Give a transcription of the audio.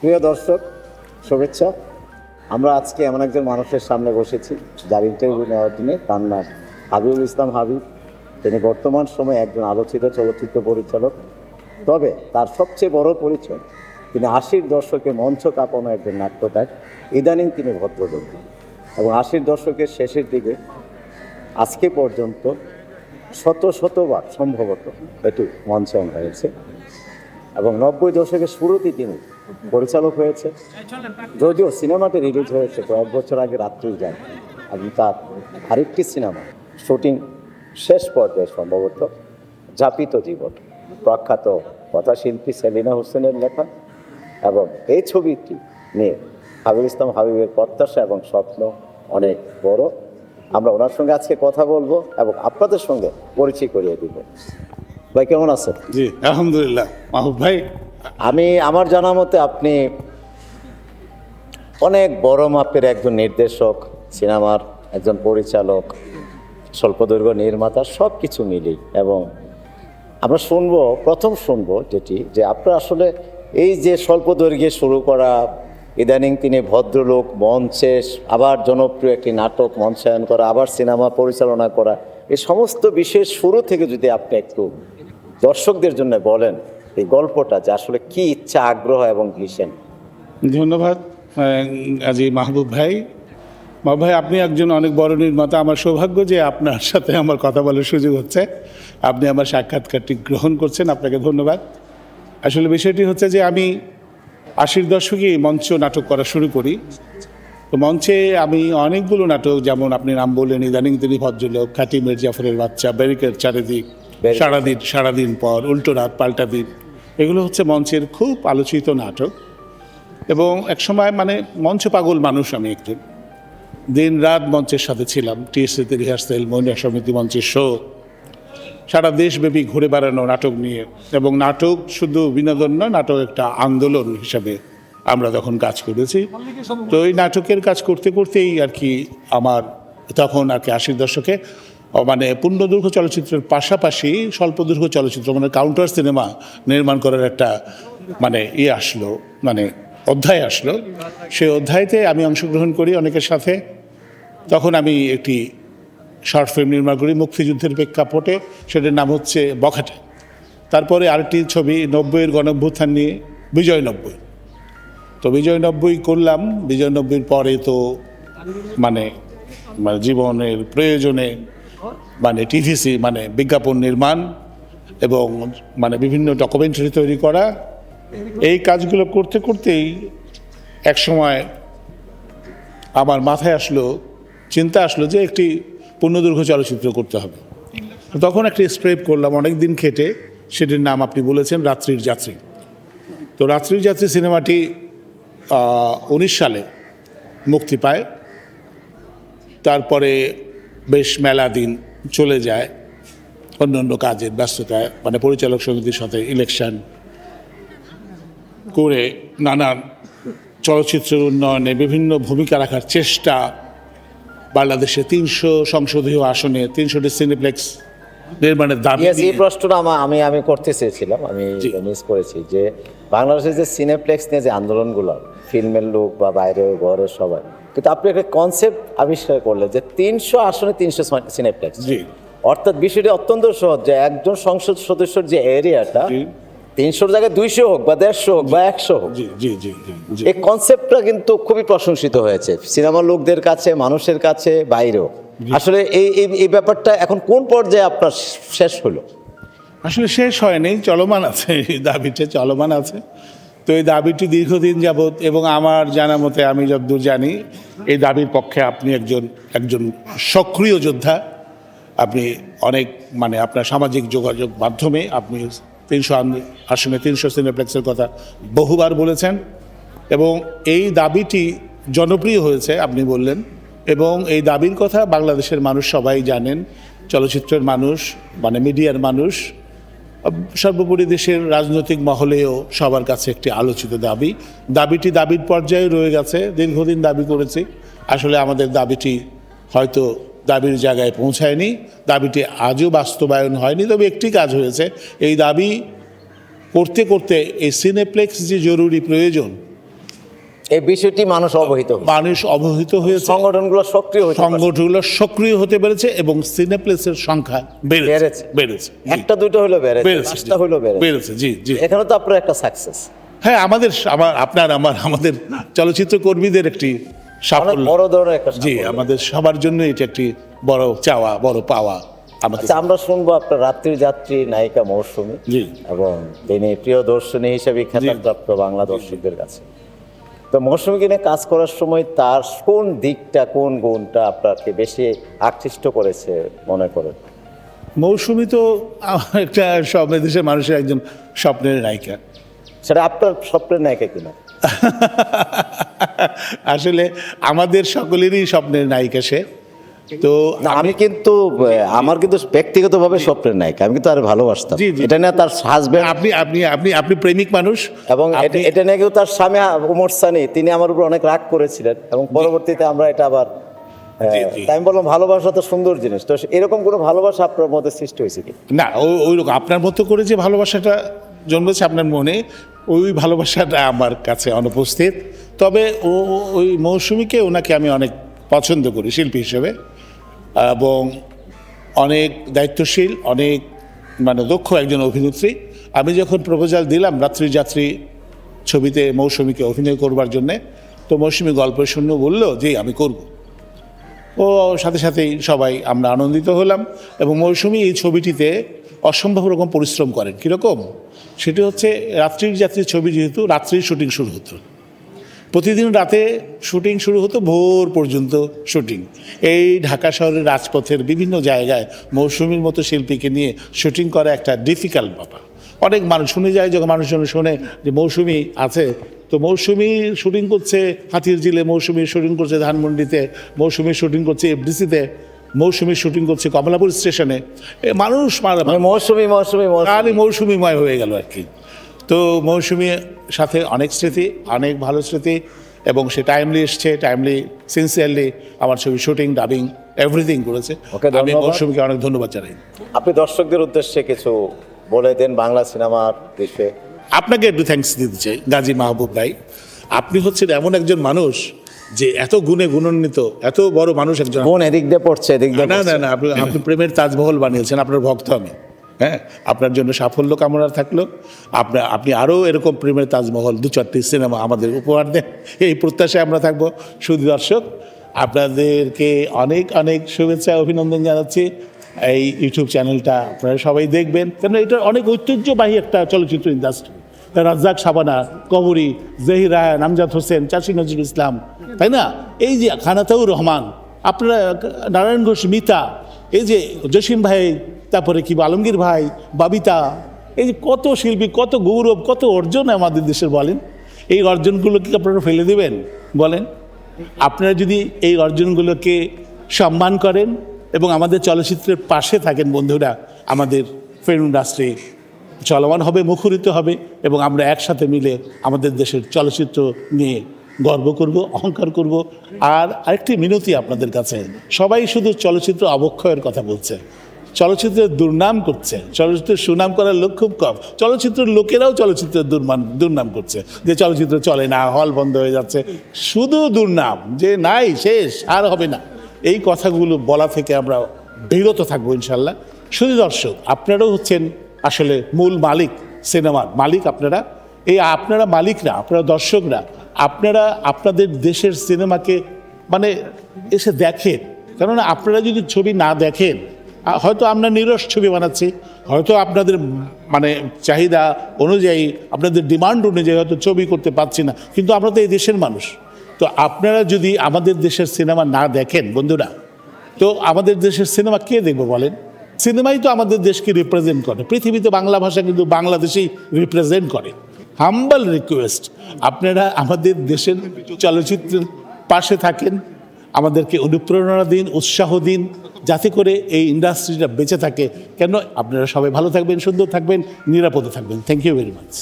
প্রিয় দর্শক, শুভেচ্ছা। আমরা আজকে এমন একজন মানুষের সামনে বসেছি, যার ইন্টারভিউ নেওয়ার জন্য তার নাম হাবিবুল ইসলাম হাবিব। তিনি বর্তমান সময়ে একজন আলোচিত চলচ্চিত্র পরিচালক। তবে তার সবচেয়ে বড় পরিচয়, তিনি আশির দশকে মঞ্চ কাঁপানো একজন নাট্যকার। ইদানিং তিনি ভদ্রলোক। এবং আশির দশকের শেষের দিকে, আজকে পর্যন্ত শত শতবার সম্ভবত এটি মঞ্চায়ন হয়েছে। এবং নব্বই দশকের শুরুতেই তিনি পরিচালক হয়েছে। যদিও সিনেমাটি রিলিজ হয়েছে কয়েক বছর আগে রাত্রি যান এবং তার আরেকটি সিনেমা, শুটিং শেষ পর্যায়ে সম্ভবত জাপিত জীবন। প্রখ্যাত কথাশিল্পী সেলিনা হোসেনের লেখা এবং এই ছবিটি নিয়ে হাবিব ইসলাম হাবিবের প্রত্যাশা এবং স্বপ্ন অনেক বড়। আমরা ওনার সঙ্গে আজকে কথা বলব এবং আপনাদের সঙ্গে পরিচয় করিয়ে দিব। ভাই, কেমন আছেন? জি, আলহামদুলিল্লাহ। মাহবুব ভাই আমি, আমার জানা মতে আপনি অনেক বড় মাপের একজন নির্দেশক, সিনেমার একজন পরিচালক, স্বল্পদৈর্ঘ্য নির্মাতা সব কিছু মিলেই। এবং আমরা শুনব, প্রথম শুনব যেটি, যে আপনার আসলে এই যে স্বল্পদৈর্ঘ্যে শুরু করা, ইদানিং তিনি ভদ্রলোক, মঞ্চে আবার জনপ্রিয় একটি নাটক মঞ্চায়ন করা, আবার সিনেমা পরিচালনা করা, এই সমস্ত বিষয়ের শুরু থেকে যদি আপনি একটু দর্শকদের জন্য বলেন এই গল্পটা যে আসলে কি ইচ্ছা আগ্রহ এবং ভিশন। ধন্যবাদ আজি মাহবুব ভাই। মাহবুব ভাই আপনি একজন অনেক বড় নির্মাতা। আমার সৌভাগ্য যে আপনার সাথে আমার কথা বলার সুযোগ হচ্ছে। আপনি আমার সাক্ষাৎকারটি গ্রহণ করছেন আপনাকে ধন্যবাদ। আসলে বিষয়টি হচ্ছে যে আমি আশির দশকেই মঞ্চ নাটক করা শুরু করি। তো মঞ্চে আমি অনেকগুলো নাটক যেমন আপনি নাম বললেন ইদানিং তিনি ভদ্রলোক খাটি মির জাফরের বাচ্চা ব্যারিকেড চারিদিক সারাদিন সারাদিন পর উল্টো রাত পাল্টা দিন। এগুলো হচ্ছে মঞ্চের খুব আলোচিত নাটক এবং একসময় মানে মঞ্চ পাগল মানুষ আমি একজন। দিন রাত মঞ্চের সাথে ছিলাম, টিএসসিতে রিহার্সেল, মহিলা সমিতি মঞ্চের শো। সারা দেশব্যাপী ঘুরে বেড়ানো নাটক নিয়ে এবং নাটক শুধু বিনোদন নয়, নাটক একটা আন্দোলন হিসাবে আমরা তখন কাজ করেছি। তো এই নাটকের কাজ করতে করতেই আর কি আমার তখন আর কি আশির দশকে মানে পূর্ণদৈর্ঘ্য চলচ্চিত্রের পাশাপাশি স্বল্পদৈর্ঘ্য চলচ্চিত্র মানে কাউন্টার সিনেমা নির্মাণ করার একটা মানে ইয়ে আসলো মানে অধ্যায় আসলো। সেই অধ্যায়তে আমি অংশগ্রহণ করি অনেকের সাথে। তখন আমি একটি শর্ট ফিল্ম নির্মাণ করি, মুক্তিযুদ্ধের প্রেক্ষাপটে। সেটার নাম হচ্ছে বখাটে। তারপরে আরেকটি ছবি, নব্বইয়ের গণভ্যুত্থান নিয়ে বিজয় নব্বই। তো বিজয় নব্বই করলাম। বিজয় নব্বইয়ের পরে তো মানে মানে জীবনের প্রয়োজনে মানে টিভিসি মানে বিজ্ঞাপন নির্মাণ এবং মানে বিভিন্ন ডকুমেন্টারি তৈরি করা, এই কাজগুলো করতে করতেই এক সময় আমার মাথায় আসলো, চিন্তা আসলো যে একটি পূর্ণদৈর্ঘ্য চলচ্চিত্র করতে হবে। তখন একটি স্ক্রিপ্ট করলাম অনেক দিন খেটে, সেটির নাম আপনি বলেছেন রাত্রির যাত্রী। তো রাত্রির যাত্রী সিনেমাটি উনিশ সালে মুক্তি পায়। তারপরে বেশ মেলা দিন চলে যায় অন্য অন্য কাজের ব্যস্ততায় মানে পরিচালক সমিতির সাথে ইলেকশন করে নানান চলচ্চিত্রের উন্নয়নে বিভিন্ন ভূমিকা রাখার চেষ্টা, বাংলাদেশে তিনশো সংসদীয় আসনে তিনশোটি সিনেপ্লেক্স নির্মাণের দাবি এই প্রশ্নটা আমি আমি করতে চেয়েছিলাম আমি মিস করেছি যে বাংলাদেশের যে সিনেপ্লেক্স নিয়ে যে আন্দোলনগুলো ফিল্মের লোক বা বাইরে ঘরে সবাই কিন্তু আপনি একটা কনসেপ্ট আবিষ্কার করলেন যে তিনশো আসনে তিনশো সিনেপ্লেক্স জি। অর্থাৎ বিষয়টি অত্যন্ত সহজ যে একজন সংসদ সদস্যর যে এরিয়াটা তিনশোর জায়গায় দুইশো হোক বা দেড়শো হোক বা একশো হোক। এই কনসেপ্টটা কিন্তু খুবই প্রশংসিত হয়েছে। সিনেমার লোকদের কাছে মানুষের কাছে বাইরেও। আসলে এই এই- ব্যাপারটা এখন কোন পর্যায়ে আপনার শেষ হলো? আসলে শেষ হয়নি চলমান আছে এই দাবিটা চলমান আছে। তো এই দাবিটি দীর্ঘদিন যাবৎ এবং আমার জানা মতে আমি যতদূর জানি এই দাবির পক্ষে আপনি একজন একজন সক্রিয় যোদ্ধা। আপনি অনেক মানে আপনার সামাজিক যোগাযোগ মাধ্যমে আপনি তিনশো আসনে তিনশো সিনেপ্লেক্সের কথা বহুবার বলেছেন। এবং এই দাবিটি জনপ্রিয় হয়েছে আপনি বললেন। এবং এই দাবির কথা বাংলাদেশের মানুষ সবাই জানেন, চলচ্চিত্রের মানুষ মানে মিডিয়ার মানুষ সর্বোপরি দেশের রাজনৈতিক মহলেও সবার কাছে একটি আলোচিত দাবি। দাবিটি দাবির পর্যায়ে রয়ে গেছে, দীর্ঘদিন দাবি করেছি। আসলে আমাদের দাবিটি হয়তো দাবির জায়গায় পৌঁছায়নি, দাবিটি আজও বাস্তবায়ন হয়নি, তবে একটি কাজ হয়েছে। এই দাবি করতে করতে এই সিনেপ্লেক্স যে জরুরি প্রয়োজন এই বিষয়টি মানুষ অবহিত মানুষ অবহিত হয়েছে। সংগঠনগুলো সক্রিয় হয়েছে সংগঠনগুলো সক্রিয় হতে পেরেছে এবং সিনেপ্লেসের সংখ্যা বেড়েছে। বেড়েছে। একটা দুইটা হলো বেড়েছে। পাঁচটা হলো বেড়েছে। জি জি। এখানে তো আপনার একটা সাকসেস হ্যাঁ আমাদের আমার আপনার আমার আমাদের চলচ্চিত্র কর্মীদের একটি সাফল্য। বড় ধরনের একটা জি আমাদের সবার জন্য এটা একটি বড় চাওয়া বড় পাওয়া আচ্ছা আমরা শুনব আপনার রাত্রির যাত্রী নায়িকা মৌসুমী জি। এবং তিনি প্রিয় দর্শনী হিসেবে খ্যাতপ্রাপ্ত বাংলা দর্শকদের কাছে। তো মৌসুমী নিয়ে কাজ করার সময় তার কোন দিকটা কোন গুণটা আপনাকে বেশি আকৃষ্ট করেছে মনে করেন? মৌসুমি তো একটা সব দেশের মানুষের একজন স্বপ্নের নায়িকা। সেটা আপনার স্বপ্নের নায়িকা কিনা? আসলে আমাদের সকলেরই স্বপ্নের নায়িকা সে। তো আমি কিন্তু আমার কিন্তু ব্যক্তিগতভাবে স্বপ্নের নায়িকা আমি কিন্তু আর ভালোবাসতাম। এটা নিয়ে তার হাজবেন্ড আপনি আপনি আপনি আপনি প্রেমিক মানুষ। এবং এটা- নিয়ে কিন্তু তার স্বামী উমর সানি তিনি আমার উপর অনেক রাগ করেছিলেন এবং পরবর্তীতে আমরা এটা আবার আমি বললাম ভালোবাসা তো সুন্দর জিনিস। তো এরকম কোনো ভালোবাসা আপনার মধ্যে সৃষ্টি হয়েছে কি? না ওই রকম আপনার মতো করে যে ভালোবাসাটা জন্মেছে আপনার মনে ওই ভালোবাসাটা আমার কাছে অনুপস্থিত। তবে ও- ওই মৌসুমীকে ওনাকে আমি অনেক পছন্দ করি শিল্পী হিসেবে। এবং অনেক দায়িত্বশীল, অনেক মানে দক্ষ একজন অভিনেত্রী। আমি যখন প্রপোজাল দিলাম রাত্রি যাত্রী ছবিতে মৌসুমীকে অভিনয় করবার জন্যে, তো মৌসুমী গল্প শূন্য বলল যে আমি করব। ও সাথে সাথেই সবাই আমরা আনন্দিত হলাম এবং মৌসুমী এই ছবিটিতে অসম্ভব রকম পরিশ্রম করেন। কীরকম? সেটি হচ্ছে রাত্রির যাত্রীর ছবি যেহেতু রাত্রির শুটিং শুরু হতো। প্রতিদিন রাতে শুটিং শুরু হতো ভোর পর্যন্ত শুটিং। এই ঢাকা শহরের রাজপথের বিভিন্ন জায়গায় মৌসুমীর মতো শিল্পীকে নিয়ে শুটিং করা একটা ডিফিকাল্ট ব্যাপার। অনেক মানুষ শুনে যায় যখন মানুষজন শোনে যে মৌসুমী আছে তো মৌসুমী শুটিং করছে হাতির জিলে মৌসুমী শুটিং করছে ধানমন্ডিতে মৌসুমী শুটিং করছে এফডিসিতে মৌসুমী শুটিং করছে কমলাপুর স্টেশনে। এ মানুষ মানে মৌসুমি মৌসুমি মৌসুমি। মৌসুমিময় হয়ে গেল আর কি। তো মৌসুমীর সাথে অনেক স্মৃতি অনেক ভালো স্মৃতি এবং সে টাইমলি এসছে টাইমলি সিনসিয়ারলি আমার ছবি শুটিং ডাবিং এভরিথিং করেছে। ওকে, আমি। মৌসুমীকে অনেক ধন্যবাদ জানাই। আপনি দর্শকদের উদ্দেশ্যে কিছু বলে দেন বাংলা সিনেমার বিষয়ে। আপনাকে একটু থ্যাঙ্কস দিতে চাই গাজী মাহবুব ভাই। আপনি হচ্ছেন এমন একজন মানুষ যে এত গুণে গুণান্বিত এত বড় মানুষ একজন কোন এদিক দিয়ে পড়ছে এদিক দিয়ে না না না আপনি প্রেমের তাজমহল বানিয়েছেন আপনার ভক্ত আমি। হ্যাঁ আপনার জন্য সাফল্য কামনা থাকল। আপনার আপনি আরও এরকম প্রেমের তাজমহল দু চারটি সিনেমা আমাদের উপহার দেন। এই প্রত্যাশায় আমরা থাকব। শুধু দর্শক, আপনাদেরকে অনেক অনেক শুভেচ্ছা, অভিনন্দন জানাচ্ছি। এই ইউটিউব চ্যানেলটা আপনারা সবাই দেখবেন। কেন এটা অনেক ঐতিহ্যবাহী একটা চলচ্চিত্র ইন্ডাস্ট্রি রাজ্জাক সাবানা, কবরী, জহির রায়ন আমজাদ হোসেন, চাষি নজরুল ইসলাম, তাই না? এই যে খানাতাউর রহমান, আপনারা নারায়ণ ঘোষ, মিতা, এই যে জসিম ভাই তারপরে কি আলমগীর ভাই, বাবিতা, এই যে কত শিল্পী, কত গৌরব, কত অর্জন আমাদের দেশের বলেন। এই অর্জনগুলো কি আপনারা ফেলে দেবেন? বলেন। আপনারা যদি এই অর্জনগুলোকে সম্মান করেন এবং আমাদের চলচ্চিত্রের পাশে থাকেন বন্ধুরা, আমাদের ফিল্ম ইন্ডাস্ট্রি চলমান হবে, মুখরিত হবে এবং আমরা একসাথে মিলে আমাদের দেশের চলচ্চিত্র নিয়ে গর্ব করব, অহংকার করব। আর আরেকটি মিনতি আপনাদের কাছে, সবাই শুধু চলচ্চিত্র অবক্ষয়ের কথা বলছে। চলচ্চিত্রের দুর্নাম করছে। চলচ্চিত্রের সুনাম করার লোক খুব কম। চলচ্চিত্রের লোকেরাও চলচ্চিত্রের দুর্মান দুর্নাম করছে। যে চলচ্চিত্র চলে না, হল বন্ধ হয়ে যাচ্ছে। শুধু দুর্নাম, যে নাই, শেষ, আর হবে না। এই কথাগুলো বলা থেকে আমরা বিরত থাকব ইনশাল্লাহ। শুধু দর্শক, আপনারাও হচ্ছেন আসলে মূল মালিক সিনেমার মালিক আপনারা। এই আপনারা মালিক না আপনারা দর্শকরা, আপনারা আপনাদের দেশের সিনেমাকে মানে এসে দেখেন। কেননা আপনারা যদি ছবি না দেখেন হয়তো আমরা নিরস ছবি বানাচ্ছি, হয়তো আপনাদের মানে চাহিদা অনুযায়ী, আপনাদের ডিমান্ড অনুযায়ী হয়তো ছবি করতে পারছি না, কিন্তু আমরা তো এই দেশের মানুষ। তো আপনারা যদি আমাদের দেশের সিনেমা না দেখেন, বন্ধুরা, তো আমাদের দেশের সিনেমা কে দেখবে বলেন? সিনেমাই তো আমাদের দেশকে রিপ্রেজেন্ট করে। পৃথিবীতে বাংলা ভাষা কিন্তু বাংলাদেশেই রিপ্রেজেন্ট করে। হাম্বল রিকোয়েস্ট আপনারা আমাদের দেশের চলচ্চিত্রের পাশে থাকেন আমাদেরকে অনুপ্রেরণা দিন, উৎসাহ দিন, যাতে করে এই ইন্ডাস্ট্রিটা বেঁচে থাকে। কেন? আপনারা সবাই ভালো থাকবেন, সুন্দর থাকবেন, নিরাপদে থাকবেন। Thank you very much